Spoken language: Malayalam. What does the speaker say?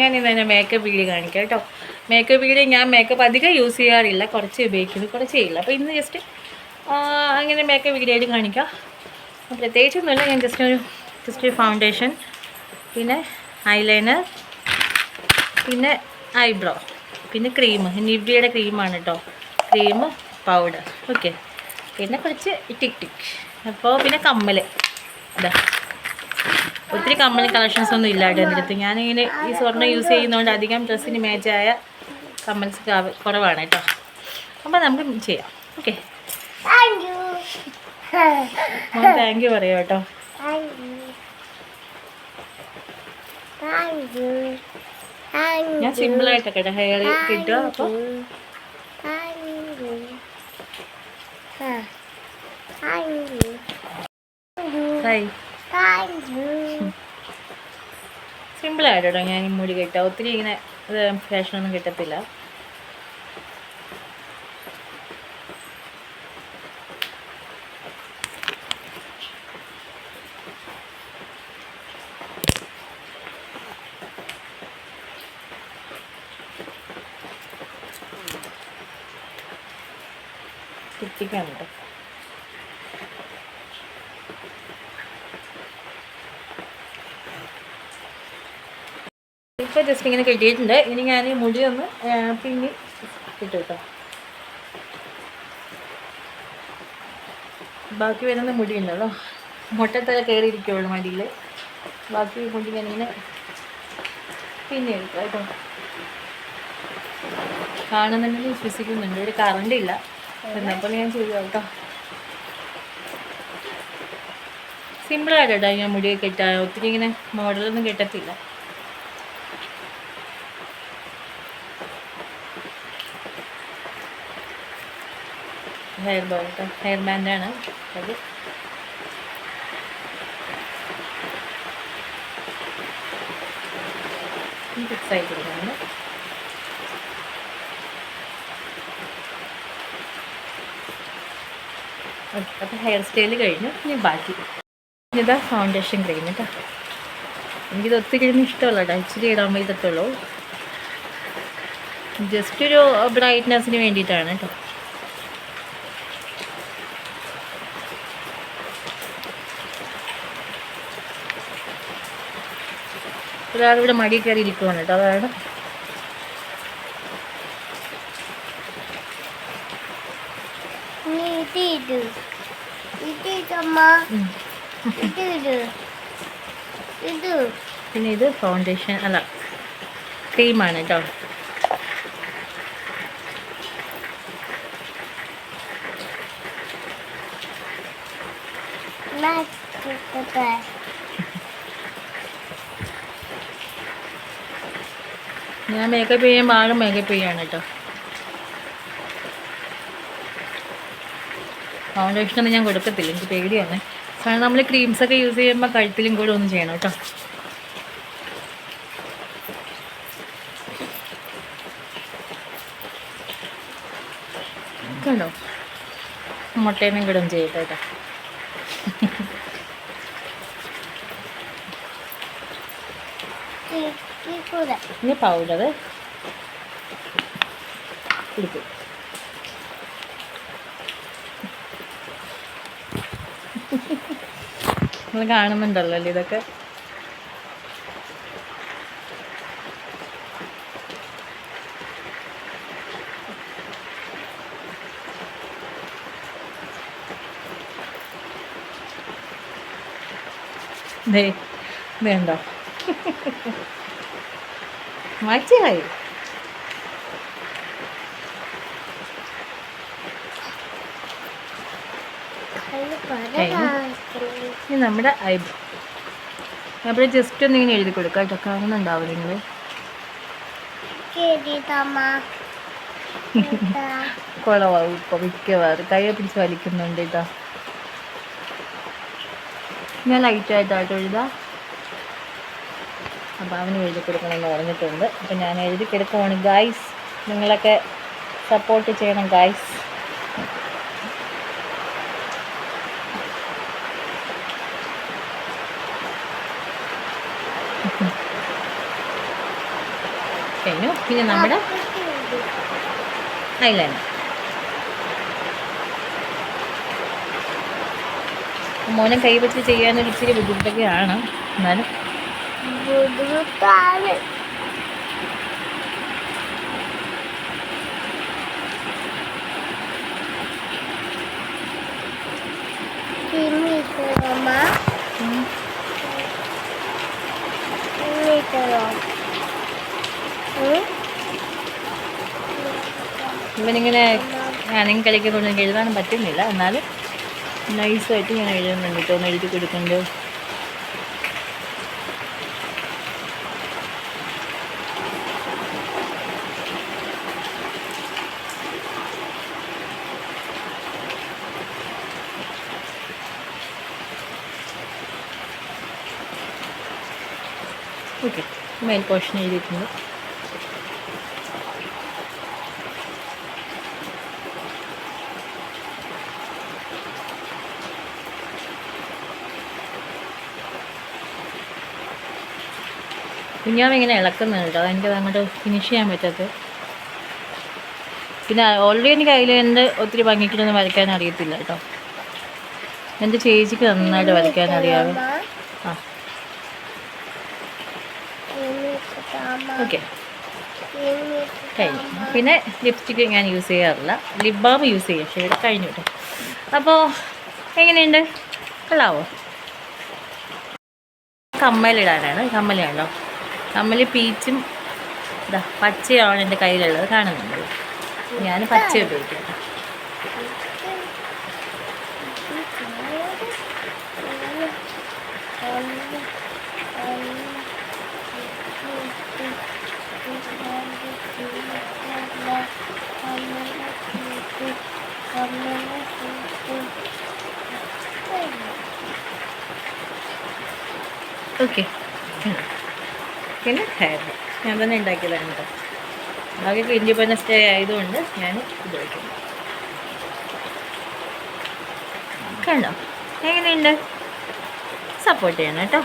ഞാൻ ഇന്ന് തന്നെ മേക്കപ്പ് വീഡിയോ കാണിക്കാം കേട്ടോ മേക്കപ്പ് വീഡിയോ ഞാൻ മേക്കപ്പ് അധികം യൂസ് ചെയ്യാറില്ല. കുറച്ച് ഉപയോഗിക്കുന്നു കുറച്ച് ചെയ്യില്ല. അപ്പോൾ ഇന്ന് ജസ്റ്റ് അങ്ങനെ മേക്കപ്പ് വീഡിയോ ആയിട്ട് കാണിക്കാം. പ്രത്യേകിച്ചൊന്നുമില്ല ഞാൻ ജസ്റ്റ് ഒരു ജസ്റ്റ് ഒരു ഫൗണ്ടേഷൻ പിന്നെ ഐലൈനർ പിന്നെ ഐബ്രോ പിന്നെ ക്രീം നിവ്യയുടെ ക്രീമാണ് കേട്ടോ ക്രീം പൗഡർ ഓക്കെ പിന്നെ കുറച്ച് ടിക് ടിക്. അപ്പോൾ പിന്നെ കമ്മൽ ഇതാ ഒത്തിരി കമ്പനി കളക്ഷൻസ് ഒന്നും ഇല്ലാട്ടോ എന്റെ അടുത്ത്. ഞാനിങ്ങനെ ഈ സ്വർണം യൂസ് ചെയ്യുന്നതുകൊണ്ട് അധികം ഡ്രസ്സിന് മാച്ചായ കമ്മൽസ് കുറവാണ് കേട്ടോ. അപ്പോൾ നമുക്ക് ചെയ്യാം. ഓക്കെ. താങ്ക് യു പറയാം കേട്ടോ. ഞാൻ സിമ്പിളായിട്ടൊക്കെ കേട്ടോ ഹെയർ കിട്ടുക അപ്പോൾ Thank സിമ്പിളായിട്ട് കേട്ടോ ഞാൻ ഈ മുടി കെട്ടുക. ഒത്തിരി ഇങ്ങനെ ഫാഷനൊന്നും കിട്ടത്തില്ല. കുത്തിക്കാൻ കേട്ടോ ഇപ്പോൾ ജസ്റ്റ് ഇങ്ങനെ കെട്ടിയിട്ടുണ്ട്. ഇനി ഞാൻ മുടി ഒന്ന് പിന്നി കിട്ടും കേട്ടോ ബാക്കി വരുന്ന മുടി ഉണ്ടല്ലോ. മുട്ടത്തല കയറിയിരിക്കുള്ളൂ മടിയിൽ ബാക്കി മുടി ഞാനിങ്ങനെ പിന്നെ എടുക്കാം കേട്ടോ. കാണുന്നുണ്ടെങ്കിൽ വിശ്വസിക്കുന്നുണ്ട്. ഒരു കറണ്ട് ഇല്ല. എന്നപ്പോൾ ഞാൻ ചെയ്തു കേട്ടോ. സിമ്പിളായിട്ട് ഞാൻ മുടി കെട്ടാൻ ഒത്തിരി ഇങ്ങനെ മോഡലൊന്നും കെട്ടത്തില്ല. ഹെയർ ബോൾട്ട് ഹെയർ ബാൻഡാണ് അത്. ഫിക്സ് ആയി കൊടുക്കണം. ഓക്കെ അപ്പോൾ ഹെയർ സ്റ്റൈൽ കഴിഞ്ഞു ഇനി ബാക്കി. ഇതാ ഫൗണ്ടേഷൻ ക്രീം കേട്ടോ എനിക്കിത് ഒത്തിരി ഇഷ്ടമല്ല കേട്ടോ ഇച്ചിരി ഇടാൻ പറ്റത്തുള്ളൂ ജസ്റ്റ് ഒരു ബ്രൈറ്റ്നെസ്സിന് വേണ്ടിയിട്ടാണ് കേട്ടോ ഒരാളിവിടെ മടി കയറി ഇരിക്കുവാണ് കേട്ടോ അതാണ്. പിന്നെ ഇത് ഫൗണ്ടേഷൻ അല്ല ക്രീമാണ് കേട്ടോ. The best. ഞാൻ മേക്കപ്പ് ചെയ്യാൻ ആളും മേക്കപ്പ് ചെയ്യാണ് കേട്ടോ ഫൗണ്ടേഷനൊന്നും ഞാൻ കൊടുക്കത്തില്ല. എനിക്ക് പേടിയാണ്. കാരണം നമ്മൾ ക്രീംസൊക്കെ യൂസ് ചെയ്യുമ്പോൾ കഴുത്തിലും കൂടെ ഒന്നും ചെയ്യണം കേട്ടോ കണ്ടോ? മുട്ടേനും കൂടെ ഒന്ന് ചെയ്യട്ടെ കേട്ടോ ഈ- ഈ കൂടെ. ഇനി പൗഡർ കൊടുക്കും നിങ്ങൾ കാണുന്നുണ്ടല്ലോ ഇതൊക്കെ? ദേ കാണിക്കണം. ഇനി നമ്മുടെ ഐബ്രോ ഐബ്രോ ജസ്റ്റ് ഒന്ന് ഇങ്ങനെ എഴുതി കൊടുക്കാം കേട്ടോ. കാണുന്നുണ്ടാവും നിങ്ങൾ കുളവാകും. കുളമാവും ഇപ്പോൾ മിക്കവാറും. കൈ പിടിച്ച് വലിക്കുന്നുണ്ട് ഇതാ. ഞാൻ ലൈറ്റായിട്ടാട്ടോ എഴുതാം. അപ്പോൾ അവന് എഴുതി കൊടുക്കണമെന്ന് പറഞ്ഞിട്ടുണ്ട്. അപ്പോൾ ഞാൻ എഴുതി കൊടുക്കുവാണ് ഗായ്സ് നിങ്ങളൊക്കെ സപ്പോർട്ട് ചെയ്യണം ഗായ്സ് പിന്നെ നമ്മുടെ ഐലൈനർ മോനെ കൈ വെച്ച് ചെയ്യാനൊരു ഇച്ചിരി ബുദ്ധിമുട്ടൊക്കെയാണ്. എന്നാലും ബുദ്ധിമുട്ടാണ് ഇന്നിട്ടോ ഇവനിങ്ങനെ ഞാനിങ്ങനെ കളിക്കുന്നുണ്ടെങ്കിൽ എഴുതാനും പറ്റുന്നില്ല. എന്നാലും നൈസായിട്ട് ഞാൻ എഴുതുന്നുണ്ട് കേട്ടോ. ഒന്ന് എഴുതി കൊടുക്കുന്നുണ്ട്. ഓക്കെ മേൽ പോർഷൻ എഴുതിയിട്ടുണ്ട്. കുഞ്ഞാവ് ഇളക്കുന്നുണ്ട്. കേട്ടോ എനിക്കത് അങ്ങോട്ട് ഫിനിഷ് ചെയ്യാൻ പറ്റാത്തത്. പിന്നെ ഓൾറെഡി എനിക്ക് അതിൽ എന്റെ ഒത്തിരി ഭംഗിക്കൊന്നും വരയ്ക്കാൻ അറിയത്തില്ല കേട്ടോ. എന്റെ ചേച്ചിക്ക് നന്നായിട്ട് വരയ്ക്കാൻ അറിയാവേ? ഓക്കെ കഴിഞ്ഞു. പിന്നെ ലിപ്സ്റ്റിക്ക് ഞാൻ യൂസ് ചെയ്യാറില്ല. ലിപ് ബാം യൂസ് ചെയ്യാം. ഷെയ്ഡ് കഴിഞ്ഞു അപ്പോൾ എങ്ങനെയുണ്ട്? കൊള്ളാവോ? കമ്മലിടാനാണ് കമ്മലാണല്ലോ കമ്മൽ പീച്ചും ഇതാ പച്ചയാണ് എന്റെ കയ്യിലുള്ളത്. കാണുന്നുണ്ട്? ഞാൻ പച്ച ഉപയോഗിക്കാം. ഓക്കെ പിന്നെ ഹെയർ ഞാൻ തന്നെ ഉണ്ടാക്കിയതാണ് കേട്ടോ. ബാക്കി ഇൻഡിപെൻഡൻസ് ഡേ ആയതുകൊണ്ട് ഞാൻ ഉപയോഗിക്കുന്നു. കണ്ടോ? എങ്ങനെയുണ്ട്? സപ്പോർട്ട് ചെയ്യണം കേട്ടോ.